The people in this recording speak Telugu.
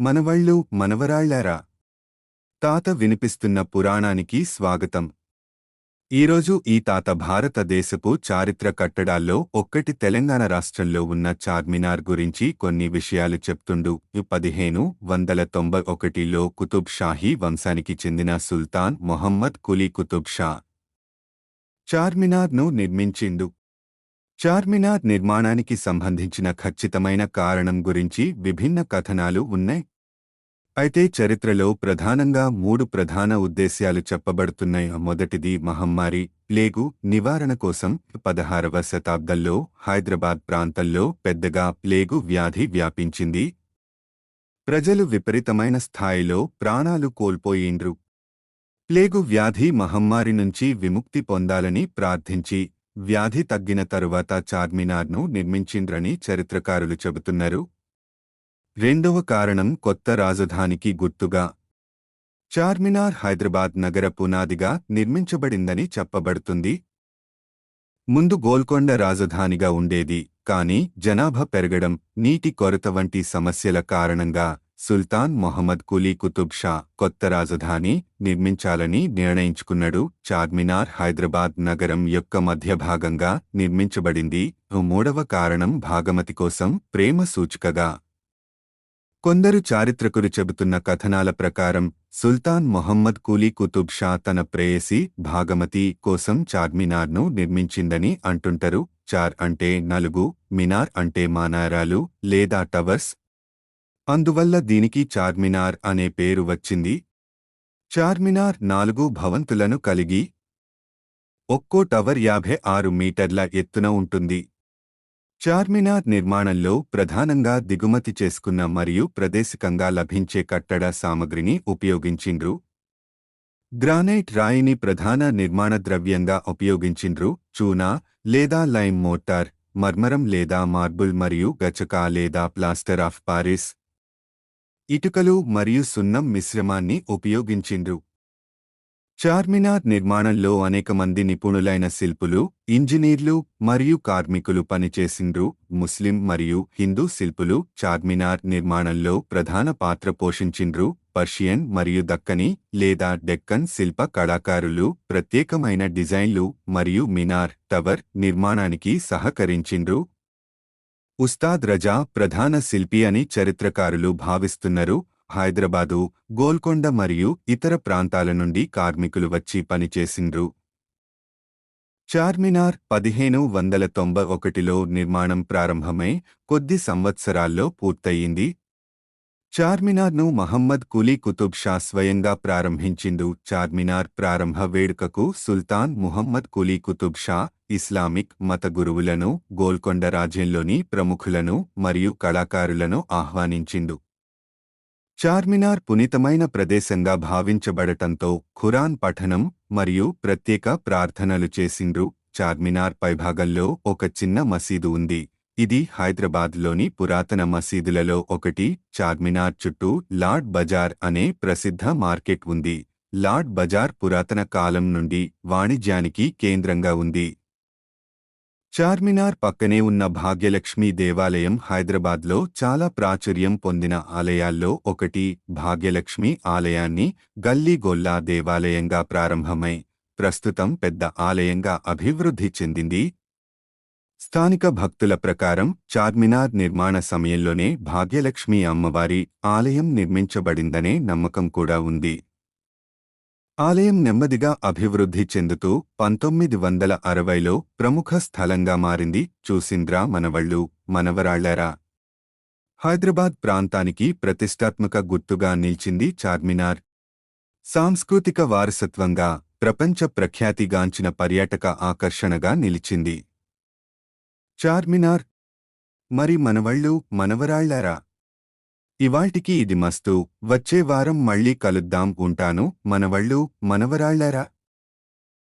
మనవళ్ళు మనవరాళ్ళారా. తాత వినిపిస్తున్న పురాణానికి స్వాగతం. ఈరోజు ఈ తాత భారతదేశపు చారిత్ర కట్టడాల్లో ఒక్కటి తెలంగాణ రాష్ట్రంలో ఉన్న చార్మినార్ గురించి కొన్ని విషయాలు చెప్తుండు. పదిహేను వందల తొంభై ఒకటిలో కుతుబ్ షాహీ వంశానికి చెందిన సుల్తాన్ మొహమ్మద్ కులీ కుతుబ్ షా. చార్మినార్ను నిర్మించిండు. చార్మినార్ నిర్మాణానికి సంబంధించిన ఖచ్చితమైన కారణం గురించి విభిన్న కథనాలు ఉన్నాయి. అయితే చరిత్రలో ప్రధానంగా మూడు ప్రధాన ఉద్దేశ్యాలు చెప్పబడుతున్నాయి. మొదటిది మహమ్మారి ప్లేగు నివారణ కోసం పదహారవ శతాబ్దంలో హైదరాబాద్ ప్రాంతంలో పెద్దగా ప్లేగు వ్యాధి వ్యాపించింది. ప్రజలు విపరీతమైన స్థాయిలో ప్రాణాలు కోల్పోయిండ్రు. ప్లేగు వ్యాధి మహమ్మారి నుంచి విముక్తి పొందాలని ప్రార్థించి వ్యాధి తగ్గిన తరువాత చార్మినార్ను నిర్మించిండ్రని చరిత్రకారులు చెబుతున్నారు. రెండవ కారణం కొత్త రాజధానికి గుర్తుగా. చార్మినార్ హైదరాబాద్ నగర పునాదిగా నిర్మించబడిందని చెప్పబడుతుంది. ముందు గోల్కొండ రాజధానిగా ఉండేది కాని జనాభా పెరగడం నీటి కొరత వంటి సమస్యల కారణంగా సుల్తాన్ మొహమ్మద్ కులీ కుతుబ్ షా కొత్త రాజధాని నిర్మించాలని నిర్ణయించుకున్నాడు. చార్మినార్ హైదరాబాద్ నగరం యొక్క మధ్య భాగంగా నిర్మించబడింది. మూడవ కారణం భాగమతి కోసం ప్రేమ సూచికగా. కొందరు చారిత్రకులు చెబుతున్న కథనాల ప్రకారం సుల్తాన్ మొహమ్మద్ కూలీ కుతుబ్ షా తన ప్రేయసి భాగమతి కోసం చార్మినార్ను నిర్మించిందని అంటుంటారు. చార్ అంటే నలుగు మినార్ అంటే మానారాలు లేదా టవర్స్ అందువల్ల దీనికి చార్మినార్ అనే పేరు వచ్చింది. చార్మినార్ నాలుగు భవంతులను కలిగి ఒక్కో టవర్ యాభై ఆరు మీటర్ల ఎత్తున ఉంటుంది. చార్మినార్ నిర్మాణంలో ప్రధానంగా దిగుమతి చేసుకున్న మరియు ప్రదేశికంగా లభించే కట్టడ సామగ్రిని ఉపయోగించిండ్రు. గ్రానైట్ రాయిని ప్రధాన నిర్మాణ ద్రవ్యంగా ఉపయోగించిండ్రు. చూనా లేదా లైమ్ మోటార్ మర్మరం లేదా మార్బుల్ మరియు గచక లేదా ప్లాస్టర్ ఆఫ్ పారిస్ ఇటుకలు మరియు సున్నం మిశ్రమాన్ని ఉపయోగించిండ్రు. చార్మినార్ నిర్మాణంలో అనేక మంది నిపుణులైన శిల్పులు ఇంజనీర్లు మరియు కార్మికులు పనిచేసిండ్రు. ముస్లిం మరియు హిందూ శిల్పులు చార్మినార్ నిర్మాణంలో ప్రధాన పాత్ర పోషించిండ్రు. పర్షియన్ మరియు దక్కని లేదా డెక్కన్ శిల్ప కళాకారులు ప్రత్యేకమైన డిజైన్లు మరియు మినార్ టవర్ నిర్మాణానికి సహకరించిండ్రు. ఉస్తాద్ రజా ప్రధాన శిల్పి అని చరిత్రకారులు భావిస్తున్నారు. హైదరాబాదు గోల్కొండ మరియు ఇతర ప్రాంతాల నుండి కార్మికులు వచ్చి పనిచేసిండ్రు. చార్మినార్ పదిహేను వందల తొంభై ఒకటిలో నిర్మాణం ప్రారంభమై కొద్ది సంవత్సరాల్లో పూర్తయింది. చార్మినార్ను మహమ్మద్ కులీ కుతుబ్ షా స్వయంగా ప్రారంభించిండు. చార్మినార్ ప్రారంభ వేడుకకు సుల్తాన్ ముహమ్మద్ కులీ కుతుబ్ షా ఇస్లామిక్ మత గురువులను గోల్కొండ రాజ్యంలోని ప్రముఖులను మరియు కళాకారులను ఆహ్వానించిండు. చార్మినార్ పునీతమైన ప్రదేశంగా భావించబడటంతో ఖురాన్ పఠనం మరియు ప్రత్యేక ప్రార్థనలు చేసిండ్రు. చార్మినార్ పైభాగంలో ఒక చిన్న మసీదు ఉంది. ఇది హైదరాబాద్లోని పురాతన మసీదులలో ఒకటి. చార్మినార్ చుట్టూ లార్డ్ బజార్ అనే ప్రసిద్ధ మార్కెట్ ఉంది. లార్డ్ బజార్ పురాతన కాలం నుండి వాణిజ్యానికి కేంద్రంగా ఉంది. చార్మినార్ పక్కనే ఉన్న భాగ్యలక్ష్మి దేవాలయం హైదరాబాద్లో చాలా ప్రాచుర్యం పొందిన ఆలయాల్లో ఒకటి భాగ్యలక్ష్మి ఆలయాన్ని గల్లీగొల్లా దేవాలయంగా ప్రారంభమై ప్రస్తుతం పెద్ద ఆలయంగా అభివృద్ధి చెందింది. స్థానిక భక్తుల ప్రకారం చార్మినార్ నిర్మాణ సమయంలోనే భాగ్యలక్ష్మి అమ్మవారి ఆలయం నిర్మించబడిందనే నమ్మకం కూడా ఉంది. ఆలయం నెమ్మదిగా అభివృద్ధి చెందుతూ పంతొమ్మిది వందల అరవైలో ప్రముఖ స్థలంగా మారింది. చూసింద్రా మనవళ్ళు మనవరాళ్ళారా! హైదరాబాద్ ప్రాంతానికి ప్రతిష్టాత్మక గుర్తుగా నిలిచింది చార్మినార్. సాంస్కృతిక వారసత్వంగా ప్రపంచ ప్రఖ్యాతిగాంచిన పర్యాటక ఆకర్షణగా నిలిచింది. చార్మినార్. మరి మనవళ్ళు మనవరాళ్ళారా! ఇవాల్టికి ఇది మస్తు. వచ్చే వారం మళ్ళీ కలుద్దాం ఉంటాను. మనవళ్ళు మనవరాళ్ళారా